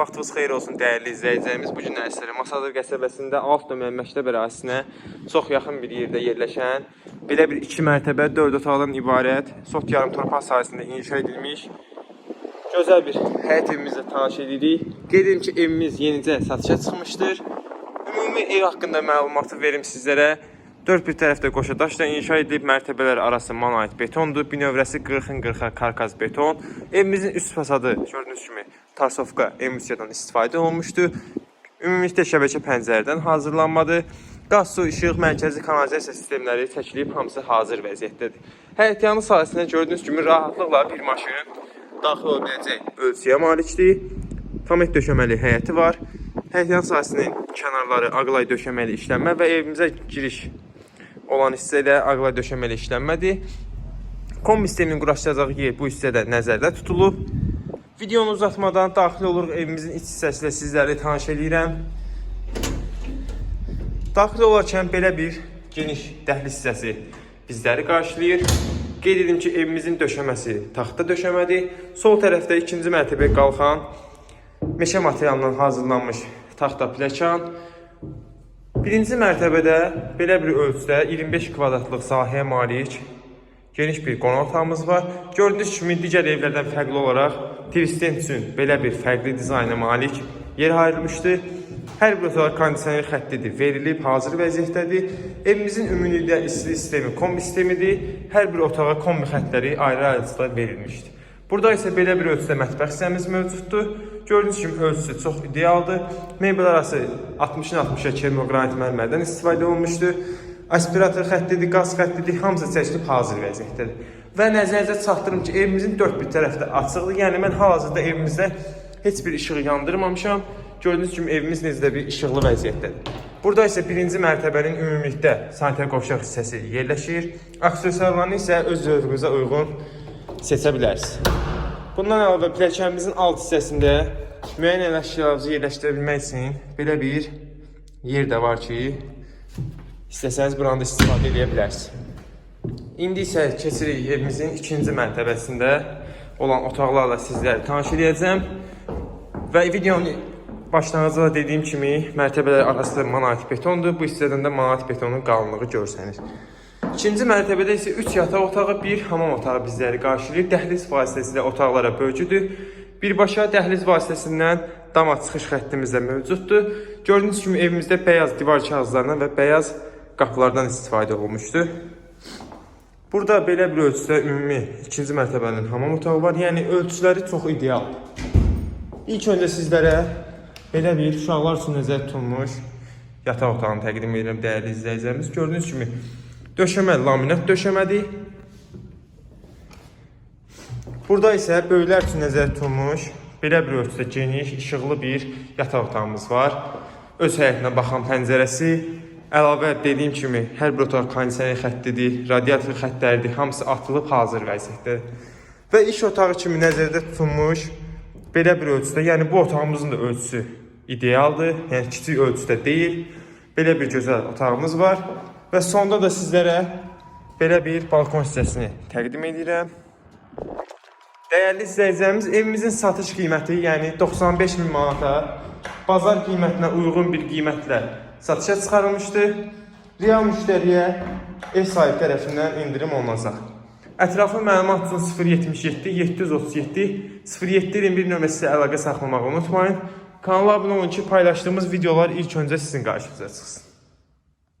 vaxtınız xeyir olsun dəyərli izləyicilərimiz. Bu gün Masadır qəsəbəsində alt nömrə məktəb ərazisinə çox yaxın bir yerdə yerləşən belə bir 2 mərtəbə 4 otaqdan ibarət sot yarım torpaq sahəsində inşa edilmiş gözəl bir həyət evimizlə tanış edirik. Qeyd ki, evimiz yenicə satışa çıxmışdır. Ümumi ev haqqında məlumatı verim sizlərə. Dörd bir tərəfdə qoşa inşa edilib, mərtəbələr arası monolit betondur. Binövrəsi 40-ın 40-a karkaz beton. Evimizin üst fasadı gördüyünüz kimi tarsovka emulsiyadan istifadə olunmuşdu. Ümumilikdə şəbəkə pəncərədən hazırlanmadı. Qaz, su, işıq, mərkəzi kanalizasiya sistemləri çəkilib, hamısı hazır vəziyyətdədir. Həyətyanı sahəsində gördüyünüz kimi rahatlıqla bir maşının daxil ola biləcək ölçüyə malikdir. Tamet döşəməli həyəti var. Həyətyan sahəsinin kənarları ağlay döşəməli işlənmə və evimizə giriş olan hissədə ağlay döşəməli işlənmədir. Kombi sisteminin quraşdıracağı yer bu hissədə nəzərdə tutulub. Videonu uzatmadan daxil oluruq evimizin iç hissəsi ilə sizləri tanış eləyirəm. Daxil olarkən belə bir geniş dəhliz hissəsi bizləri qarşılayır. Qeyd edim ki, evimizin döşəməsi taxta döşəmədir. Sol tərəfdə ikinci mərtəbəyə qalxan meşə materialından hazırlanmış taxta pləkan. Birinci mərtəbədə belə bir ölçüdə 25 kvadratlıq sahəyə malik geniş bir qonaq var. Gördüyünüz kimi digər evlərdən fərqli olaraq turistlər üçün belə bir fərqli dizayna malik yer ayrılmışdır. Hər bir otaq kondisioner xəttidir, verilib, hazır vəziyyətdədir. Evimizin ümumilikdə isti sistemi kombi sistemidir. Hər bir otağa kombi xəttləri ayrı-ayrılıqda verilmişdir. Burada isə belə bir ölçüdə mətbəx hissəmiz mövcuddur. Gördüyünüz kimi ölçüsü çox idealdır. Mebel arası 60-ın 60-a kermogranit mərmərdən istifadə olunmuşdur. Aspirator xəttidir, qaz xəttidir, hamısı çəkilib hazır vəziyyətdədir. Və nəzərinizə çatdırım ki, evimizin dörd bir tərəfdə açıqdır. Yəni mən hal-hazırda evimizdə heç bir işıq yandırmamışam. Gördüyünüz kimi evimiz necə də bir işıqlı vəziyyətdədir. Burada isə birinci mərtəbənin ümumilikdə sanitar qovşaq hissəsi yerləşir. Aksesuarlarını isə öz zövqünüzə uyğun seçə bilərsiniz. Bundan əlavə pilləkənimizin alt hissəsində müəyyən əşyalarınızı yerləşdirə bilmək üçün belə bir yer də var ki, istəsəniz buranda istifadə edə bilərsiniz. İndi isə keçirik evimizin ikinci mərtəbəsində olan otaqlarla sizləri tanış edəcəm. Və videonun başlanğıcında da dediyim kimi mərtəbələr arası monolit betondur. Bu hissədən də monolit betonun qalınlığı görsənir. İkinci mərtəbədə isə 3 yataq otağı, 1 hamam otağı bizləri qarşılayır. Dəhliz vasitəsilə otaqlara bölgüdür. Birbaşa dəhliz vasitəsindən dama çıxış xəttimiz də mövcuddur. Gördüyünüz kimi evimizdə bəyaz divar kağızlarından və bəyaz qapılardan istifadə olunmuşdur. Burada belə bir ölçüdə ümumi ikinci mərtəbənin hamam otağı var. Yəni ölçüləri çox ideal. İlk öncə sizlərə belə bir uşaqlar üçün nəzərdə tutulmuş yataq otağını təqdim edirəm dəyərli izləyicilərimiz. Gördüyünüz kimi döşəmə laminat döşəmədir. Burada isə böyüklər üçün nəzərdə tutulmuş belə bir ölçüdə geniş, işıqlı bir yataq otağımız var. Öz həyətinə baxan pəncərəsi, əlavə dediyim kimi hər bir otaq kondisioner xəttidir, radiator xəttləridir, hamısı atılıb hazır vəziyyətdədir. Və iş otağı kimi nəzərdə tutulmuş belə bir ölçüdə, yəni bu otağımızın da ölçüsü idealdır, yəni kiçik ölçüdə deyil. Belə bir gözəl otağımız var və sonda da sizlərə belə bir balkon hissəsini təqdim edirəm. Dəyərli izləyicilərimiz, evimizin satış qiyməti, yəni 95 min manata bazar qiymətinə uyğun bir qiymətlə satışa çıxarılmışdır. Real müştəriyə ev sahibi tərəfindən endirim olunacaq. Ətraflı məlumat üçün 077 737 0721 nömrəsi ilə əlaqə saxlamağı unutmayın. Kanala abunə olun ki, paylaşdığımız videolar ilk öncə sizin qarşınıza çıxsın.